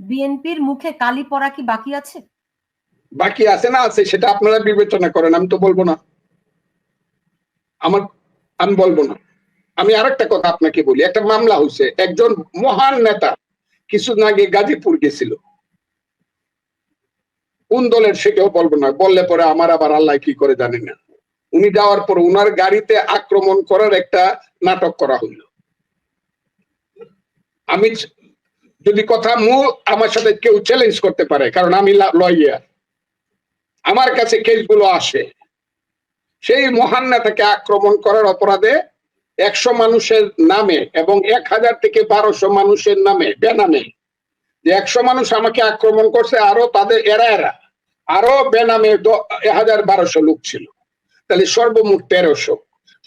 বিএনপির মুখে কালি পড়া কি বাকি আছে? বাকি আছে না আছে, সেটা আপনারা বিবেচনা করেন, আমি তো বলব না। আমার, আমি বলব না। আমি আরেকটা কথা আপনাকে বলি, একটা মামলা হয়েছে, একজন মহান নেতা কিছুদিন আগে গাজীপুর গেছিল। কোন দলের সেটাও বলব না, বললে পরে আমার আবার আল্লাহ কি করে জানি না। উনি যাওয়ার পর উনার গাড়িতে আক্রমণ করার একটা নাটক করা হইল। আমি যদি কথা মূল আমার সাথে কেউ চ্যালেঞ্জ করতে পারে, কারণ আমি লয়ার আমার কাছে কেসগুলো আসে। সেই মহান নেতাকে আক্রমণ করার অপরাধে একশো মানুষের নামে এবং এক হাজার থেকে বারোশো মানুষের নামে, বেনামে, যে একশো মানুষ আমাকে আক্রমণ করছে, আরও তাদের, এরা এরা, আরও বেনামে হাজার বারোশো লোক ছিল। তাহলে সর্বমোট তেরোশো।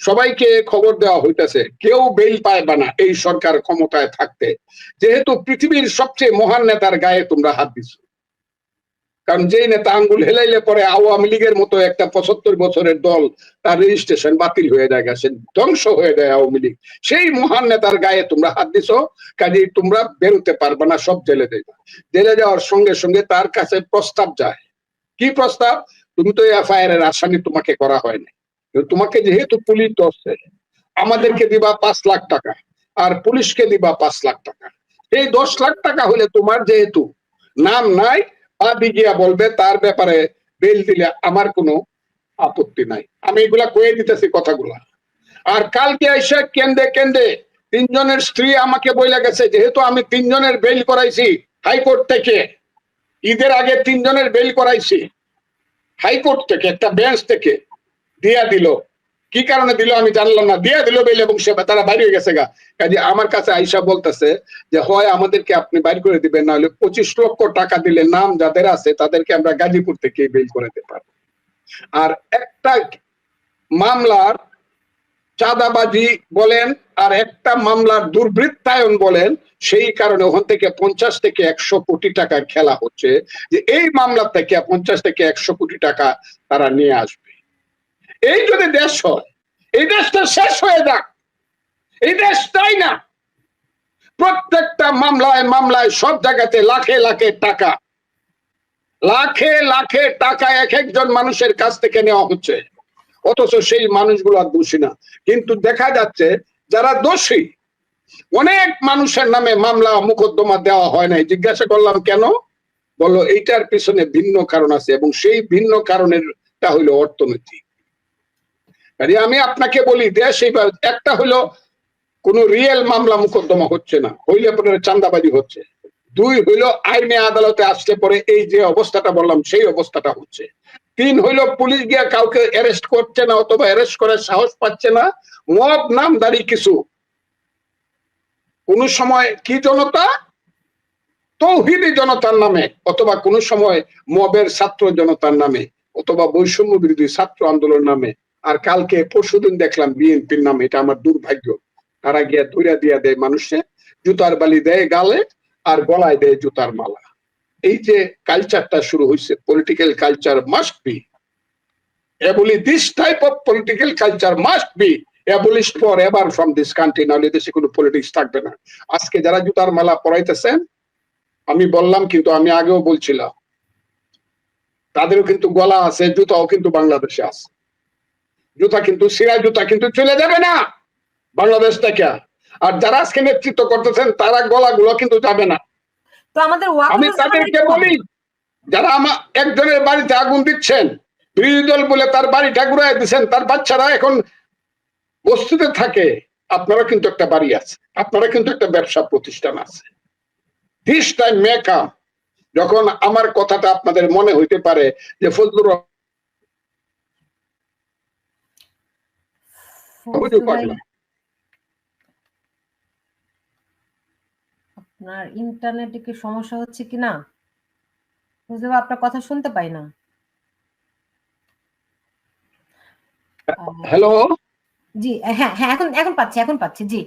সবাইকে খবর দেওয়া হইতেছে, কেউ বেল পায় না এই সরকার ক্ষমতায় থাকতে। যেহেতু পৃথিবীর সবচেয়ে মহান নেতার গায়ে তোমরা হাত দিছো। কারণ যেই নেতা আঙ্গুল হেলাইলে পরে আওয়ামী লীগের মতো একটা পঁচাত্তর বছরের দল তার রেজিস্ট্রেশন বাতিল হয়ে যায় গেছে ধ্বংস হয়ে যায় আওয়ামী লীগ। সেই মহান নেতার গায়ে তোমরা হাত দিছো কাজে তোমরা বেরোতে পারবে না, সব জেলে দেবে। জেলে যাওয়ার সঙ্গে সঙ্গে তার কাছে প্রস্তাব যায়। কি প্রস্তাব? তুমি তো এফআইআর এর আসামি, তোমাকে করা হয়নি। তোমাকে যেহেতু পুলিশ ধরছে আমাদেরকে দিবা পাঁচ লাখ টাকা আর পুলিশকে দিবা পাঁচ লাখ টাকা। এই দশ লাখ টাকা হলে তোমার যেহেতু নাম নাই, বাদি বলবে, তার ব্যাপারে বেল দিলে আমার কোনো আপত্তি নাই। আমি এগুলা কয়ে দিতেছি কথাগুলা। আর কালকে এসে কেন্দ্রে কেন্দ্রে তিনজনের স্ত্রী আমাকে বইলা গেছে, যেহেতু আমি তিনজনের বেল করাইছি হাইকোর্ট থেকে, ঈদের আগে তিনজনের বেল করাইছি, হাইকোর্ট থেকে, একটা বেঞ্চ থেকে দিয়া দিল। কি কারণে দিল আমি জানলাম না। দিয়া দিল বেল এবং সে তারা বাইরে গেছে গা। কাজে আমার কাছে আইসা বলতেছে যে, হয় আমাদেরকে আপনি বাইর করে দিবেন না হলে পঁচিশ লক্ষ টাকা দিলে নাম যাদের আছে, তাদেরকে আমরা গাজীপুর থেকে বেল করে দিতে পারব। আর একটা মামলার চাঁদাবাজি বলেন, আর একটা মামলার দুর্বৃত্তায়ন বলেন, সেই কারণে ওখান থেকে পঞ্চাশ থেকে একশো কোটি টাকা খেলা হচ্ছে যে, এই মামলা থেকে পঞ্চাশ থেকে একশো কোটি টাকা তারা নিয়ে আসবে। এই যদি দেশ হয়, এই দেশটা শেষ হয়ে যাক, এই দেশ তাই না? প্রত্যেকটা মামলায় মামলায় সব জায়গাতে লাখে লাখে টাকা, লাখে লাখে টাকা এক একজন মানুষের কাছ থেকে নেওয়া হচ্ছে। অথচ সেই মানুষগুলো আর দোষী না। কিন্তু দেখা যাচ্ছে যারা দোষী, অনেক মানুষের নামে মামলা মোকদ্দমা দেওয়া হয় নাই। জিজ্ঞাসা করলাম, কেন? বলল, এইটার পিছনে ভিন্ন কারণ আছে এবং সেই ভিন্ন কারণেরটা হইল অর্থনীতি আমি আপনাকে বলি, দেশ এইবার, একটা হইল কোন রিয়েল মামলা মোকদ্দমা হচ্ছে না, হইলে পরে চান্দাবাজি হচ্ছে। দুই হইল, আইনে আদালতে আসলে পরে এই যে অবস্থাটা বললাম, সেই অবস্থাটা হচ্ছে। তিন হইল, পুলিশ গিয়া কাউকে অ্যারেস্ট করছে না, অথবা অ্যারেস্ট করার সাহস পাচ্ছে না, মব নামদারি কিছু। কোন সময় কি জনতা? তৌহিদি জনতার নামে, অথবা কোন সময় মবের ছাত্র জনতার নামে, অথবা বৈষম্য বিরোধী ছাত্র আন্দোলন নামে। আর কালকে পরশুদিন দেখলাম বিএনপির নামে, এটা আমার দুর্ভাগ্য। তারা গিয়া ধৈরা দিয়া দেয় মানুষে, জুতার বালি দেয় গালে আর গলায় দেয় জুতার মালা। এই যে কালচারটা শুরু হয়েছে political culture must be abolish this type of political culture must be abolished for ever from this country নাহলে দেশে কোনো পলিটিক্স থাকবে না। আজকে যারা জুতার মালা পরাইতেছেন, আমি বললাম কিন্তু আমি আগেও বলছিলাম, তাদেরও কিন্তু গলা আছে, জুতাও কিন্তু বাংলাদেশে আছে। জুতা কিন্তু সিরা জুতা কিন্তু চলে যাবে না। বাংলাদেশ থেকে। আর যারা আজকে নেতৃত্ব করতেছেন তারা গলাগুলো কিন্তু যাবে না। তো আমাদের আমি তাদেরকে বলি যারা আমার একজনের বাড়িতে আগুন দিচ্ছেন বিরোধী দল বলে তার বাড়িটা ঘুরাই দিচ্ছেন তার বাচ্চারা এখন বস্তুতে থাকে আপনারা কিন্তু একটা বাড়ি আছে আপনারা কিন্তু একটা ব্যবসা প্রতিষ্ঠান আছে। দিস টাইম মেকা যখন আমার কথাটা আপনাদের মনে হইতে পারে যে ফজলুর আপনার ইন্টারনেটে কি সমস্যা হচ্ছে কি না বুঝতে আপনার কথা শুনতে পাই না। হ্যালো জি হ্যাঁ হ্যাঁ এখন এখন পাচ্ছি এখন পাচ্ছি জি।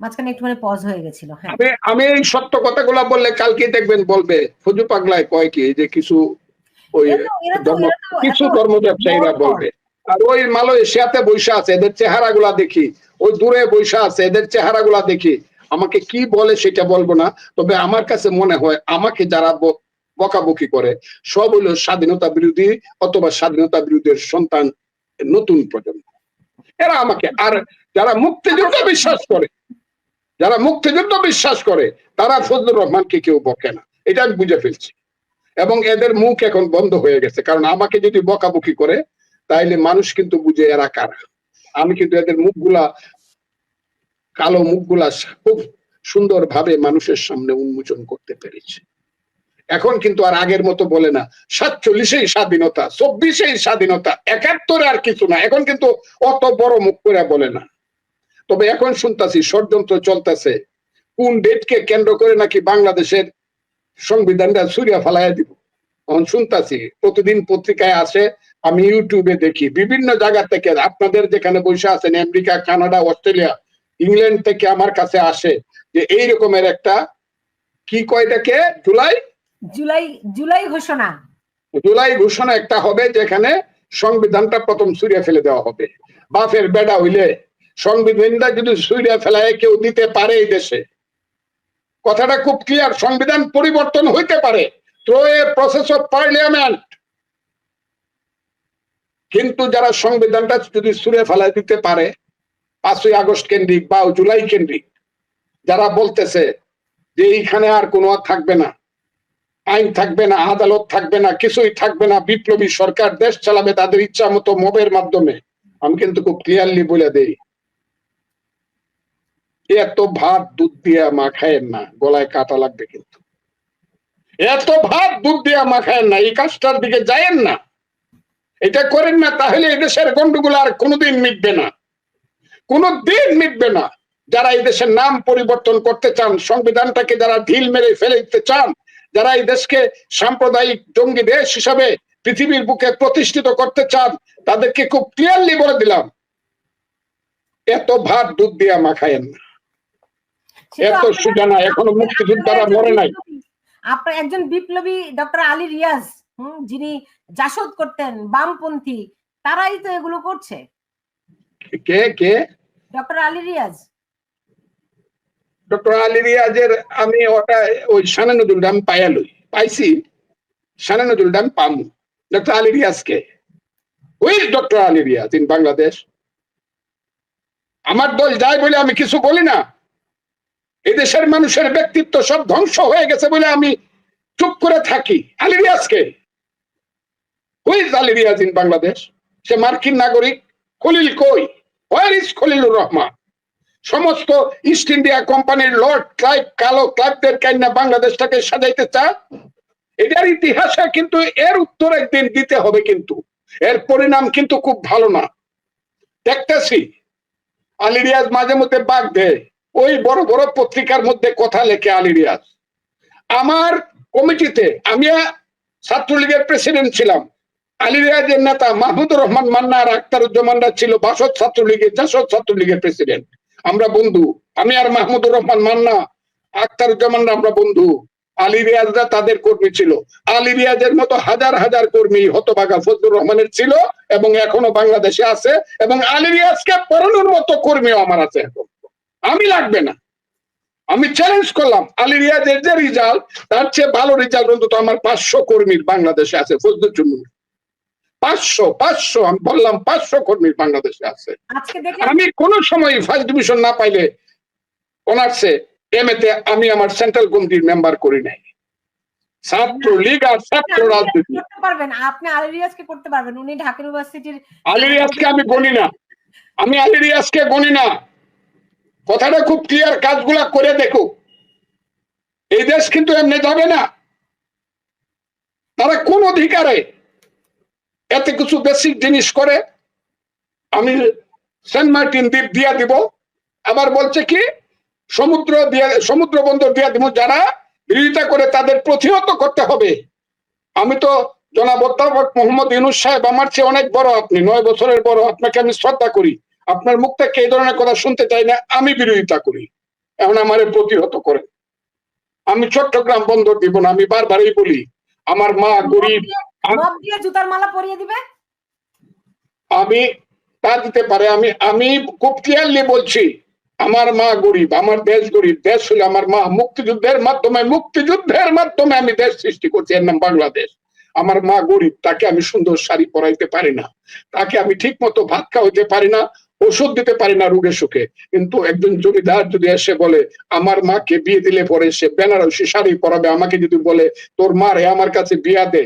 মাঝখানে একটুখানি পজ হয়ে গেছিল হ্যাঁ। আমি আমি এই সত্য কথাগুলো বললে কালকে দেখবেন বলবে ফজু পাগলায় কয় কি যে কিছু ওই কিছু ধর্ম ব্যবসায়ীরা বলবে। আর ওই মালয়েশিয়াতে বৈশা আছে, এদের চেহারা গুলা দেখি। ওই দূরে বৈশা আছে, এদের চেহারা গুলা দেখি। আমাকে কি বলে সেটা বলব না, তবে আমার কাছে মনে হয় আমাকে যারা বকাবকি করে, সব হলো স্বাধীনতা বিরোধী অথবা স্বাধীনতা বিরোধীর সন্তান নতুন প্রজন্ম। এরা আমাকে, আর যারা মুক্তিযুদ্ধ বিশ্বাস করে, যারা মুক্তিযুদ্ধ বিশ্বাস করে, তারা ফজলুর রহমানকে কেউ বকে না। এটা আমি বুঝে ফেলছি। এবং এদের মুখ এখন বন্ধ হয়ে গেছে, কারণ আমাকে যদি বকাবকি করে তাইলে মানুষ কিন্তু বুঝে এরা কারা। আমি কিন্তু এদের মুখগুলা, কালো মুখগুলা খুব সুন্দরভাবে মানুষের সামনে উন্মোচন করতে পেরেছি। এখন কিন্তু আর আগের মতো বলে না, সাতচল্লিশেই স্বাধীনতা, চব্বিশেই স্বাধীনতা, একাত্তরে আর কিছু না। এখন কিন্তু অত বড় মুখ করে বলে না। তবে এখন শুনতাছি ষড়যন্ত্র চলতেছে। কোন ডেটকে কেন্দ্র করে নাকি বাংলাদেশের সংবিধানটা সুরিয়া ফালাইয়া দিব? এখন শুনতাছি, প্রতিদিন পত্রিকায় আসে আমি ইউটিউবে দেখি বিভিন্ন জায়গা থেকে আপনাদের যেখানে বসে আছেন আমেরিকা কানাডা অস্ট্রেলিয়া ইংল্যান্ড থেকে আমার কাছে আসে যে এই রকমের একটা কি কয়টাকে জুলাই? জুলাই জুলাই ঘোষণা। জুলাই ঘোষণা একটা হবে যেখানে সংবিধানটা প্রথম সুরিয়া ফেলে দেওয়া হবে। বাফের বেডা হইলে সংবিধানটা যদি সুরিয়া ফেলায় কেউ দিতে পারে এই দেশে। কথাটা খুব ক্লিয়ার সংবিধান পরিবর্তন হইতে পারে। Through a process of parliament কিন্তু যারা সংবিধানটা যদি সুরে ফেলায় দিতে পারে, পাঁচই আগস্ট কেন্দ্রিক বা জুলাই কেন্দ্রিক, যারা বলতেছে যে এইখানে আর কোনো থাকবে না, আইন থাকবে না, আদালত থাকবে না, কিছুই থাকবে না, বিপ্লবী সরকার দেশ চালাবে তাদের ইচ্ছা মতো মবের মাধ্যমে, আমি কিন্তু খুব ক্লিয়ারলি বলে দেই, এত ভাত দুধ দিয়া মাখায়েন না, গলায় কাটা লাগবে কিন্তু। এত ভাত দুধ দিয়া মাখায়েন না, এই কাজটার দিকে যায়েন না। এটা করেন না তাহলে এদেশের গন্ডগোল আর কোনোদিন মিটবে না। কোনোদিন মিটবে না। যারা এই দেশের নাম পরিবর্তন করতে চান সংবিধানটাকে যারা ঢিল মেরে ফেলে দিতে চান যারা এই দেশকে সাম্প্রদায়িক জঙ্গি দেশ হিসাবে পৃথিবীর বুকে প্রতিষ্ঠিত করতে চান তাদেরকে খুব ক্লিয়ারলি বলে দিলাম এত ভাত দুধ দিয়া মাখায়েন না। এত আপনার- সোজা না এখনও মুক্তিযোদ্ধারা মরে নাই। আপনার একজন বিপ্লবী ডক্টর আলী রিয়াজ। হুম, যিনি জাসদ করতেন বামপন্থী তারাই তো এগুলো করছে। কে কে? ডক্টর আলী রিয়াজ। ডক্টর আলী রিয়াজের আমি ওটা ওই সানা পাইছি। সানা পামু। ডক্টর আলী রিয়াজকে ওই ডক্টর আলী রিয়াজ ইন বাংলাদেশ। আমার দল যায় বলে আমি কিছু বলি না। এদেশের মানুষের ব্যক্তিত্ব সব ধ্বংস হয়ে গেছে বলে আমি চুপ করে থাকি। আলী রিয়াজকে হুইজ আলী ইন বাংলাদেশ সে মার্কিন নাগরিক। খলিল কই? Where is Khalilur Rahman? সমস্ত ইস্ট ইন্ডিয়া কোম্পানির লর্ড ক্লাইভ কালো ক্লাইভদের কান্না বাংলাদেশটাকে সাজাইতে চায় এটার ইতিহাসে কিন্তু এর উত্তর একদিন দিতে হবে কিন্তু। এর পরিণাম কিন্তু খুব ভালো না। দেখতেছি। আলিরিয়াজ মাঝে মধ্যে বাগ দেয়। ওই বড় বড় পত্রিকার মধ্যে কথা লেখে আলিরিয়াজ আমার কমিটিতে আমি ছাত্রলীগের প্রেসিডেন্ট ছিলাম। আলিরিয়াজের নেতা মাহমুদুর রহমান মান্না আর আক্তারুজ্জামানরা ছিল বাসদ ছাত্রলীগের, জাসদ ছাত্রলীগের প্রেসিডেন্ট আমরা বন্ধু। আমি আর মাহমুদুর রহমান মান্না আক্তারুজ্জামানরা আমরা বন্ধু। আলী রিয়াজরা তাদের কর্মী ছিল। আলী রিয়াজের মতো হাজার হাজার কর্মী হতবাগা ফজলুর রহমানের ছিল এবং এখনও বাংলাদেশে আছে এবং আলী রিয়াজকে পড়ানোর মতো কর্মীও আমার আছে এখন। আমি লাগবে না। আমি চ্যালেঞ্জ করলাম। আলী রিয়াজের যে রেজাল্ট তার চেয়ে ভালো রেজাল্ট অন্তত আমার পাঁচশো কর্মীর বাংলাদেশে আছে, ফজলুর জন্য পাঁচশো পাঁচশো আমি বললাম পাঁচশো কর্মীর বাংলাদেশে আছে। আমি কোন সময় ফার্স্ট ডিভিশন না পাইলে অনার্সে এম তে আমি আমার সেন্ট্রাল কমিটির মেম্বার করি নাই। ছাত্র লীগ আর ছাত্র রাজনীতি। পারবেন আপনি আলিরিয়াসকে করতে পারবেন উনি ঢাকা ইউনিভার্সিটির আলিরিয়াসকে আমি গণি না। আমি আলিরিয়াসকে গণি না। কথাটা খুব ক্লিয়ার কাজগুলা করে দেখো এই দেশ কিন্তু এমনি যাবে না। তারা কোন অধিকারে এত কিছু বেসিক জিনিস করে, আমি সেন্ট মার্টিন দ্বীপ দিয়া দিব। আবার বলছে কি, সমুদ্র দিয়া, সমুদ্র বন্দর দিয়া দিব যারা বিরোধিতা করে তাদের প্রতিহত করতে হবে। আমি তো জনাব অধ্যাপক মোহাম্মদ ইউনুস সাহেব, আমার চেয়ে অনেক বড় আপনি, নয় বছরের বড়, আপনাকে আমি শ্রদ্ধা করি। আপনার মুখ থেকে এই ধরনের কথা শুনতে চাই না, আমি বিরোধিতা করি। এখন আমারে প্রতিহত করে আমি চট্টগ্রাম বন্দর দিব না, আমি বারবারই বলি আমার মা গরিব দিয়ে জুতার মালা পরিয়ে দিবে? আমি তা দিতে পারে আমি আমি খুব ক্লিয়ারলি বলছি আমার মা গরিব আমার দেশ গরিব দেশ হলো আমার মা। মুক্তিযুদ্ধের মাধ্যমে মুক্তিযুদ্ধের মাধ্যমে আমি দেশ সৃষ্টি করছি এর নাম বাংলাদেশ। আমার মা গরিব তাকে আমি সুন্দর শাড়ি পরাইতে পারি না। তাকে আমি ঠিক মতো ভাত খাওয়াইতে পারি না ওষুধ দিতে পারি না রোগে সুখে। কিন্তু একজন জমিদার যদি এসে বলে আমার মাকে বিয়ে দিলে পরে সে বেনারসি শাড়ি পরাবে আমাকে যদি বলে তোর মারে আমার কাছে বিয়া দে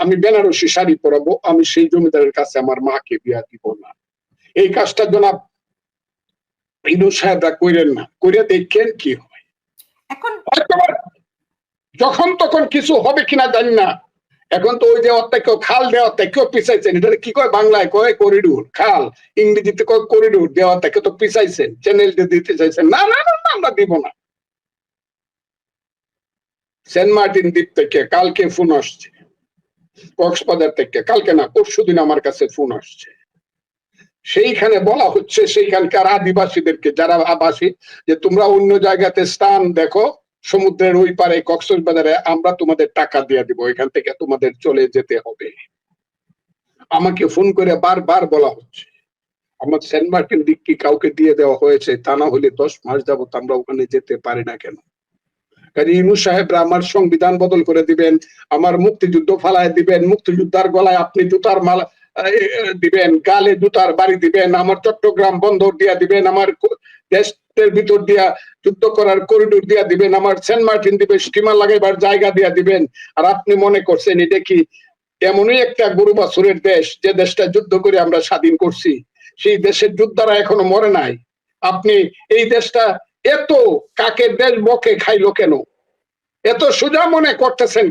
আমি বেনারসি শাড়ি পরাবো আমি সেই জমিদারের কাছে আমার মাকে বিয়া দিব না। এই কাজটা জনাব ইনু সাহেবরা কইরেন না। কইরে দেখেন কি হয়। এখন যখন তখন কিছু হবে কিনা জানি না। এখন তো ওই যে অর্থাৎ কেউ খাল দেওয়া কেউ পিছাইছেন। এটা কি কয়? বাংলায় কয় করিডোর? খাল। ইংরেজিতে কয় করিডোর? দেওয়া কেউ তো পিছাইছেন। চ্যানেল দিতে চাইছেন। না না না, আমরা দিব না। সেন্ট মার্টিন দ্বীপ থেকে কালকে ফোন আসছে। কক্সবাজার থেকে। কালকে না পরশু দিন আমার কাছে ফোন আসছে। সেইখানে বলা হচ্ছে সেইখানকার আদিবাসীদেরকে যারা আবাসী যে তোমরা অন্য জায়গাতে স্থান দেখো সমুদ্রের ওই পারে কক্সবাজারে আমরা তোমাদের টাকা দিয়ে দিব, এখান থেকে তোমাদের চলে যেতে হবে। আমাকে ফোন করে বারবার বলা হচ্ছে। আমার সেন্ট মার্টিন দিক কি কাউকে দিয়ে দেওয়া হয়েছে, তা না হলে দশ মাস যাবত আমরা ওখানে যেতে পারি না কেন? কাজে ইনু সাহেবরা আমার সংবিধান বদল করে দিবেন, আমার মুক্তিযুদ্ধ ফালায় দিবেন, মুক্তিযোদ্ধার গলায় আপনি জুতার মালা দিবেন, গালে জুতার বাড়ি দিবেন, আমার চট্টগ্রাম বন্দর দিয়া দিবেন, আমার কো- দেশের ভিতর দিয়া যুদ্ধ করার করিডোর দিয়া দিবেন, আমার সেন্ট মার্টিন দিবে, স্টিমার লাগাইবার জায়গা দিয়া দিবেন। আর আপনি মনে করছেন, এটা কি এমনই একটা গরু বাছুরের দেশ, যে দেশটা যুদ্ধ করে আমরা স্বাধীন করছি? সেই দেশের যোদ্ধারা এখনও মরে নাই। আপনি এই দেশটা এত কাকের দেশ বকে খাইলো কেন? এত সোজা মনে করতেছেন